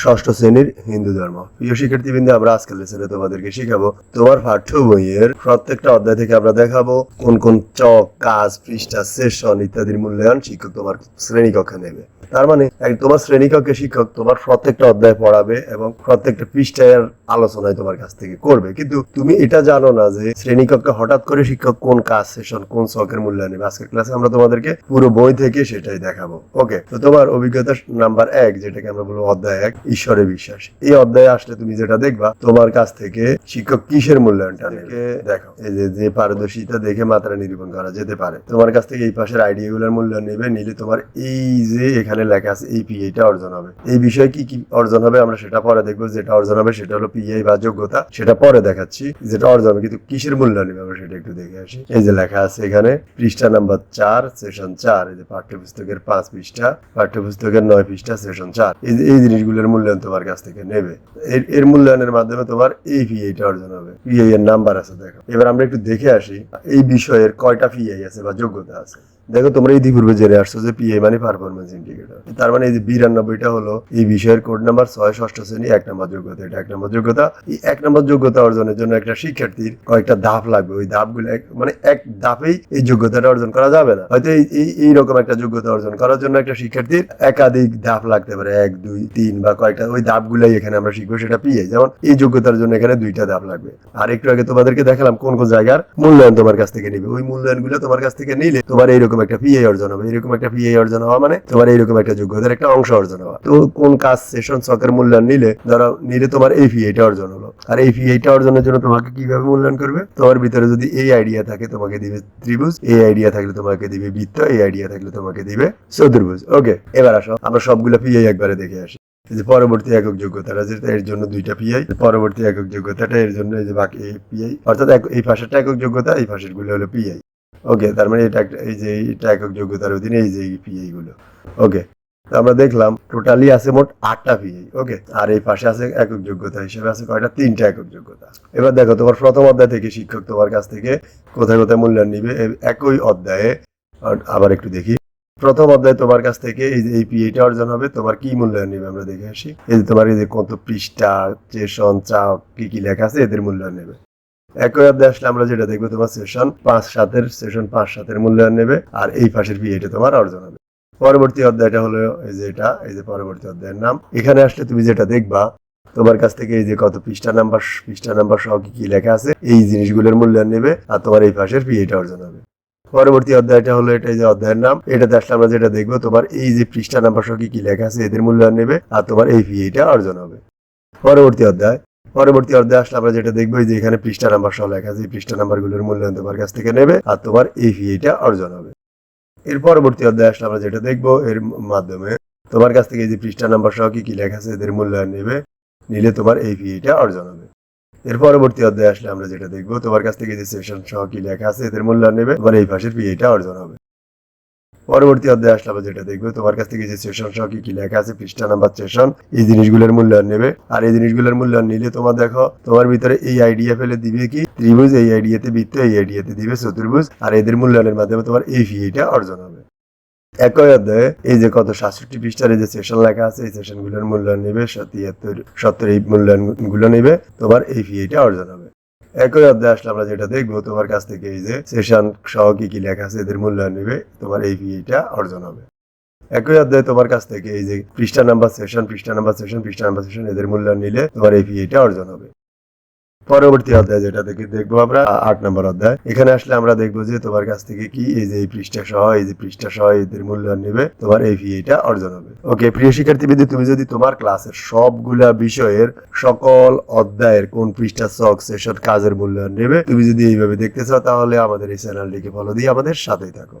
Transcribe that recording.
ষষ্ঠ শ্রেণির হিন্দু ধর্ম। প্রিয় শিক্ষার্থীবৃন্দ, আমরা আজকের লেসনে তোমাদেরকে শিখাবো তোমার পাঠ্য বইয়ের প্রত্যেকটা অধ্যায় থেকে আমরা দেখাবো কোন কোন চক, কাজ, পৃষ্ঠা, সেশন ইত্যাদির মূল্যায়ন শিক্ষক তোমার শ্রেণীকক্ষে নেবে। তার মানে তোমার শ্রেণীকক্ষে শিক্ষক তোমার প্রত্যেকটা অধ্যায় পড়াবে এবং প্রত্যেকটা পৃষ্ঠার আলোচনায় তোমার কাছ থেকে করবে। কিন্তু তুমি এটা জানো না যে শ্রেণীকক্ষে হঠাৎ করে শিক্ষক কোন কাজ, সেশন, কোন শখের মূল্যায়ন নেবে। আজকের ক্লাসে আমরা তোমাদেরকে পুরো বই থেকে সেটাই দেখাবো। ওকে, তো তোমার অভিজ্ঞতা নাম্বার এক, যেটাকে আমরা বলব অধ্যায় এক ঈশ্বরে বিশ্বাস। এই অধ্যায়ে আসলে তুমি যেটা দেখবা তোমার কাছ থেকে শিক্ষক কিসের মূল্যায়নটা দেখো এই যে যে পারদর্শিতা দেখে মাত্রা নিরূপণ করা যেতে পারে। তোমার কাছ থেকে এই পাশের আইডিয়া গুলোর মূল্যায়ন নেবে নিলে তোমার এই যে এখানে লেখা আছে এই পিএইটা অর্জন হবে। এই বিষয়ে কি কি অর্জন হবে আমরা সেটা পরে দেখব। যেটা অর্জন হবে সেটা হলো পিআই বা যোগ্যতা সেটা পরে দেখাচ্ছি। যেটা অর্জন হবে কিন্তু কিসের মূল্যায়ন নেবে আমরা সেটা একটু দেখে আসি। এই যে লেখা আছে এখানে পৃষ্ঠা নাম্বার চার সেশন চার এই যে পাঠ্যপুস্তকের পাঁচ পৃষ্ঠা পাঠ্যপুস্তকের নয় পৃষ্ঠা সেশন চার। এই যে এই মূল্যায়ন তোমার কাছ থেকে নেবে। এর মূল্যায়নের মাধ্যমে তোমার এই পিআইটা অর্জন হবে। পিআই এর নাম্বার আছে, দেখো। এবার আমরা একটু দেখে আসি, এই বিষয়ের কয়টা পিআই আছে বা যোগ্যতা আছে? দেখো, তোমরা ইতিপূর্বে জেনে আসছো যে পিএ মানে পারফরমেন্স ইন্ডিকেটর তার মানে এই যে বিরানব্বইটা হলো এই বিষয়ের কোড নাম্বার ছয়, ষষ্ঠ শ্রেণি, এক নম্বর যোগ্যতা। এটা এক নম্বর যোগ্যতা। এই এক নম্বর যোগ্যতা অর্জনের জন্য একটা শিক্ষার্থীর কয়েকটা ধাপ লাগবে। ওই ধাপগুলো এক- মানে এক ধাপেই এই যোগ্যতাটা অর্জন করা যাবে না। হয়তো এই এই এইরকম একটা যোগ্যতা অর্জন করার জন্য একটা শিক্ষার্থীর একাধিক ধাপ লাগতে পারে। এক, দুই, তিন বা কয়েকটা। ওই ধাপগুলাই এখানে আমরা শিখব, সেটা পিএ যেমন এই যোগ্যতার জন্য এখানে দুইটা ধাপ লাগবে। আর একটু আগে তোমাদেরকে দেখালাম কোন কোন জায়গার মূল্যায়ন তোমার কাছ থেকে নিবে। ওই মূল্যায়নগুলো তোমার কাছ থেকে নিলে তোমার এইরকম একটা পিএ অর্জন হবে, এরকম একটা পিএ অর্জন হওয়া মানে তোমার এইরকম একটা যোগ্যতার একটা অংশ অর্জন হওয়া। তো কোন কাজ সেশন সকের মূল্যায়ন নিলে, ধরো নিলে তোমার এই পিএটা অর্জন হলো। আর এই পিএটা অর্জনের জন্য তোমাকে কীভাবে মূল্যায়ন করবে? তোমার ভিতরে যদি এই আইডিয়া থাকে, তোমাকে দিবে ত্রিভুজ, এই আইডিয়া থাকলে তোমাকে দিবে বৃত্ত, এই আইডিয়া থাকলে তোমাকে দিবে চতুর্ভুজ। ওকে এবার আসো, আমরা সবগুলো পিএ একবারে দেখে আসি। যে পরবর্তী একক যোগ্যতাটা যেটা এর জন্য দুইটা পিআই পরবর্তী একক যোগ্যতাটা, এর জন্য এই যে বাকি পিআই অর্থাৎ এই পাশেরটা একক যোগ্যতা, এই পাশেরগুলো হলো পিআই ওকে তার মানে এটা একটা- এই যে এটা একক যোগ্যতার অধীনে এই যে পিআই গুলো। ওকে আমরা দেখলাম টোটালি আছে মোট আটটা পিআই ওকে আর এই পাশে আছে একক যোগ্যতা হিসেবে আছে কয়টা? তিনটা একক যোগ্যতা। এবার দেখো, তোমার প্রথম অধ্যায় থেকে শিক্ষক তোমার কাছ থেকে কোথায় কোথায় মূল্যায়ন নিবে একই অধ্যায়ে আবার একটু দেখি। প্রথম অধ্যায় তোমার কাছ থেকে এই যে এই পিএটা অর্জন হবে, তোমার কি মূল্যায়ন নেবে আমরা দেখে আসি। এই যে তোমার এই যে কত পৃষ্ঠা সেশন চাপ, কি কি লেখা আছে, এদের মূল্যায়ন নেবে। একই অধ্যায় আসলে আমরা যেটা দেখব, তোমার সেশন পাঁচ সাতের সেশন পাঁচ সাতের মূল্যায়ন নেবে আর এই পাশের পিএটা তোমার অর্জন হবে। পরবর্তী অধ্যায়টা হলো এই যে এটা, এই যে পরবর্তী অধ্যায়ের নাম। এখানে আসলে তুমি যেটা দেখবা, তোমার কাছ থেকে এই যে কত পৃষ্ঠা নাম্বার পৃষ্ঠা নাম্বার সহ কি কি লেখা আছে, এই জিনিসগুলোর মূল্যায়ন নেবে আর তোমার এই পাশের পিএটা অর্জন হবে। পরবর্তী অধ্যায়টা হলো এটা যে অধ্যায়ের নাম। এটাতে আসলে আমরা যেটা দেখব, তোমার এই যে পৃষ্ঠা নাম্বার সহ কি কি লেখা আছে, এদের মূল্যায়ন নেবে আর তোমার এই পিএটা অর্জন হবে। পরবর্তী অধ্যায়। পরবর্তী অধ্যায় আসলে আমরা যেটা দেখব যে এখানে পৃষ্ঠা নাম্বার সহ লেখা আছে, এই পৃষ্ঠা নাম্বারগুলোর মূল্যায়ন তোমার কাছ থেকে নেবে আর তোমার এই পিএটা অর্জন হবে। এর পরবর্তী অধ্যায় আসলে আমরা যেটা দেখব, এর মাধ্যমে তোমার কাছ থেকে যে পৃষ্ঠা নাম্বার সহ কি কি লেখা আছে, এদের মূল্যায়ন নেবে, নিলে তোমার এই পিএটা অর্জন হবে। এর পরবর্তী অধ্যায় আসলে আমরা যেটা দেখব, তোমার কাছ থেকে যে সেশন সহ কি লেখা আছে, এদের মূল্যায়ন নেবে, তোমার এই পাশের পিএটা অর্জন হবে। পরবর্তী অধ্যায় আসলে আমরা যেটা দেখব। তোমার কাছ থেকে যে সেশন সহ কি কি লেখা আছে, পৃষ্ঠা নাম্বার সেশন এই জিনিসগুলোর মূল্যায়ন নেবে। আর এই জিনিসগুলোর মূল্যায়ন নিলে তোমার দেখো, তোমার ভিতরে এই আইডিয়া ফেলে দিবে কি? ত্রিভুজ, এই আইডিয়াতে বৃত্ত, এই আইডিয়াতে দিবে চতুর্ভুজ, আর এদের মূল্যায়নের মাধ্যমে তোমার এই ফিটা অর্জন হবে। একই অধ্যায়ে, এই যে কত সাতষট্টি পৃষ্ঠার যে সেশন লেখা আছে, এই সেশনগুলোর মূল্যায়ন নেবে তিয়াত্তর সত্তর এই মূল্যায়নগুলো নেবে, তোমার এই ফিটা অর্জন হবে। একই অধ্যায় আসলে আমরা যেটা দেখব, তোমার কাছ থেকে এই যে সেশন সহ কি কি লেখা আছে, এদের মূল্যায়ন নেবে, তোমার এই ভিটা অর্জন হবে। একই অধ্যায় তোমার কাছ থেকে এই যে পৃষ্ঠা নাম্বার সেশন পৃষ্ঠা নাম্বার সেশন পৃষ্ঠা নাম্বার সেশন এদের মূল্যায়ন নিলে তোমার এই ভিটা অর্জন হবে। পরবর্তী অধ্যায় যেটা থেকে দেখব আমরা আট নম্বর অধ্যায়। এখানে আসলে আমরা দেখব যে তোমার কাছ থেকে কি এই যে পৃষ্ঠা সহ, এই যে পৃষ্ঠা সহ এদের মূল্যায়ন নেবে, তোমার এই ফিটা অর্জন হবে। ওকে প্রিয় শিক্ষার্থীবৃন্দ, তুমি যদি তোমার ক্লাসের সবগুলা বিষয়ের সকল অধ্যায়ের কোন পৃষ্ঠা, সক, সেশন, কাজের মূল্যায়ন নেবে, তুমি যদি এইভাবে দেখতে চাও, তাহলে আমাদের এই চ্যানেলটিকে ফলো দিয়ে আমাদের সাথেই থাকো।